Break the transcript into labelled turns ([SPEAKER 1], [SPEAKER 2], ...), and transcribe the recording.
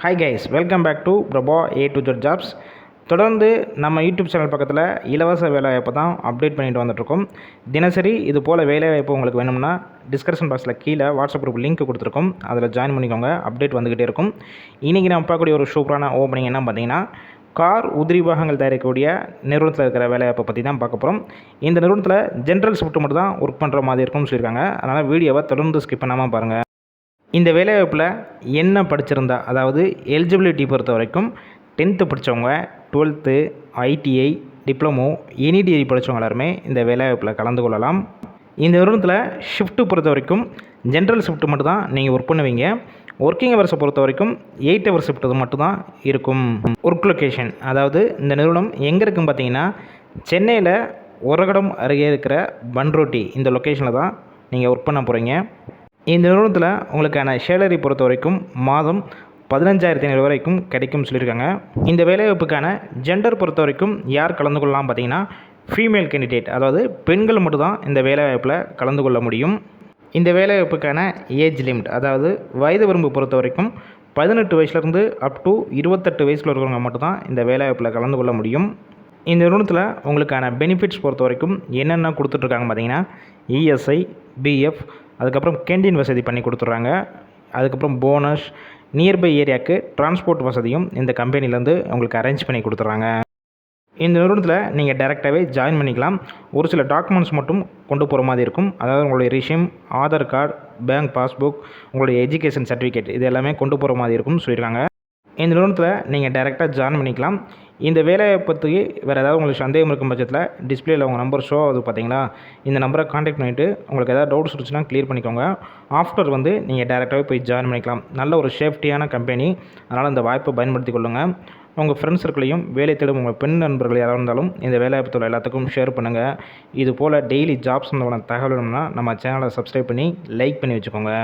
[SPEAKER 1] Hi guys welcome back to Prabha A to Z jobs தொடர்ந்து நம்ம YouTube channel பக்கத்தில் இலவச வேலைவாய்ப்பை தான் அப்டேட் பண்ணிட்டு வந்துட்ருக்கோம் தினசரி இது போல் வேலைவாய்ப்பு உங்களுக்கு வேணும்னா டிஸ்கிரிப்ஷன் பாக்ஸில் கீழே வாட்ஸ்அப் குரூப் லிங்க் கொடுத்துருக்கோம். அதில் ஜாயின் பண்ணிக்கோங்க அப்டேட் வந்துக்கிட்டே இருக்கும். இன்றைக்கி நம்ம பார்க்கக்கூடிய ஒரு சூப்பரான ஓப்பனிங் என்ன பார்த்தீங்கன்னா கார் உதிரி பாகங்கள் தயாரிக்கக்கூடிய நிறுவனத்தில் இருக்கிற வேலைவாய்ப்பை பற்றி தான் பார்க்க போகிறோம் இந்த நிறுவனத்தில் ஜென்ரல் ஷிஃப்ட் மட்டும் தான் ஒர்க் பண்ணுற மாதிரி இருக்கும்னு சொல்லியிருக்காங்க. அதனால் வீடியோவை தொடர்ந்து ஸ்கிப் பண்ணாமல் பாருங்கள் இந்த வேலைவாய்ப்பில் என்ன படிச்சிருந்தா அதாவது எலிஜிபிலிட்டி பொறுத்த வரைக்கும் டென்த்து படித்தவங்க twelfth ITI diploma any degree படித்தவங்க எல்லாருமே இந்த வேலைவாய்ப்பில் கலந்து கொள்ளலாம். இந்த நிறுவனத்தில் ஷிஃப்ட்டு பொறுத்த வரைக்கும் ஜென்ரல் ஷிஃப்ட்டு மட்டும் தான் நீங்கள் ஒர்க் பண்ணுவீங்க ஒர்க்கிங் ஹவர்ஸை பொறுத்த வரைக்கும் எயிட் ஹவர் ஷிஃப்ட் மட்டும்தான் இருக்கும். ஒர்க் லொக்கேஷன் அதாவது இந்த நிறுவனம் எங்கே இருக்குன்னு பார்த்தீங்கன்னா சென்னையில் உரகடம் அருகே இருக்கிற பன்ரோட்டி இந்த லொக்கேஷனில் தான் நீங்கள் ஒர்க் பண்ண போகிறீங்க இந்த நிறுவனத்தில் உங்களுக்கான சேலரி பொறுத்த வரைக்கும் மாதம் பதினஞ்சாயிரத்தி ஐநூறு வரைக்கும் கிடைக்கும்னு சொல்லியிருக்காங்க. இந்த வேலைவாய்ப்புக்கான ஜெண்டர் பொறுத்த வரைக்கும் யார் கலந்து கொள்ளலாம் பார்த்தீங்கன்னா ஃபீமேல் கேண்டிடேட் அதாவது பெண்கள் மட்டும்தான் இந்த வேலைவாய்ப்பில் கலந்து கொள்ள முடியும். இந்த வேலைவாய்ப்புக்கான ஏஜ் லிமிட் அதாவது வயது வரம்பு பொறுத்த வரைக்கும் பதினெட்டு வயசுலேருந்து அப் டு இருபத்தெட்டு வயசில் இருக்கிறவங்க மட்டும்தான் இந்த வேலைவாய்ப்பில் கலந்து கொள்ள முடியும். இந்த நிறுவனத்தில் உங்களுக்கான பெனிஃபிட்ஸ் பொறுத்த வரைக்கும் என்னென்ன கொடுத்துட்ருக்காங்க பார்த்தீங்கன்னா இஎஸ்ஐ பிஎஃப் அதுக்கப்புறம் கேண்டீன் வசதி பண்ணி கொடுத்துட்றாங்க. அதுக்கப்புறம் போனஸ் நியர்பை ஏரியாவுக்கு டிரான்ஸ்போர்ட் வசதியும் இந்த கம்பெனிலேருந்து உங்களுக்கு அரேஞ்ச் பண்ணி கொடுத்துட்றாங்க. இந்த நிறுவனத்தில் நீங்கள் டேரெக்டாகவே ஜாயின் பண்ணிக்கலாம். ஒரு சில டாக்குமெண்ட்ஸ் மட்டும் கொண்டு போகிற மாதிரி இருக்கும். அதாவது உங்களுடைய ரிஷியம் ஆதார் கார்டு பேங்க் பாஸ்புக் உங்களுடைய எஜுகேஷன் சர்டிஃபிகேட் இது எல்லாமே கொண்டு போகிற மாதிரி இருக்கும்னு சொல்லியிருக்காங்க. இந்த நிறுவனத்தில் நீங்கள் டேரெக்டாக ஜாயின் பண்ணிக்கலாம். இந்த வேலையை பற்றி வேறு ஏதாவது உங்களுக்கு சந்தேகம் இருக்கும் பட்சத்தில் டிஸ்பிளேயில் உங்கள் நம்பர் ஷோ ஆகுது பார்த்தீங்களா இந்த நம்பரை காண்டாக்ட் பண்ணிவிட்டு உங்களுக்கு ஏதாவது டவுட்ஸ் இருந்துச்சுன்னா க்ளியர் பண்ணிக்கோங்க. ஆஃப்டர் வந்து நீங்கள் டேரெக்டாகவே போய் ஜாயின் பண்ணிக்கலாம். நல்ல ஒரு சேஃப்டியான கம்பெனி அதனால் இந்த வாய்ப்பை பயன்படுத்தி கொள்ளுங்கள் உங்கள் ஃப்ரெண்ட்ஸ் சர்க்கிளையும் வேலை தேடும் உங்கள் பெண் நண்பர்கள் யாராக இருந்தாலும் இந்த வேலைவாய்ப்புல எல்லாத்துக்கும் ஷேர் பண்ணுங்கள் இது போல் டெய்லி ஜாப்ஸ் சம்மந்தமான தகவல் வேணும்னா நம்ம சேனலை சப்ஸ்கிரைப் பண்ணி லைக் பண்ணி வச்சுக்கோங்க.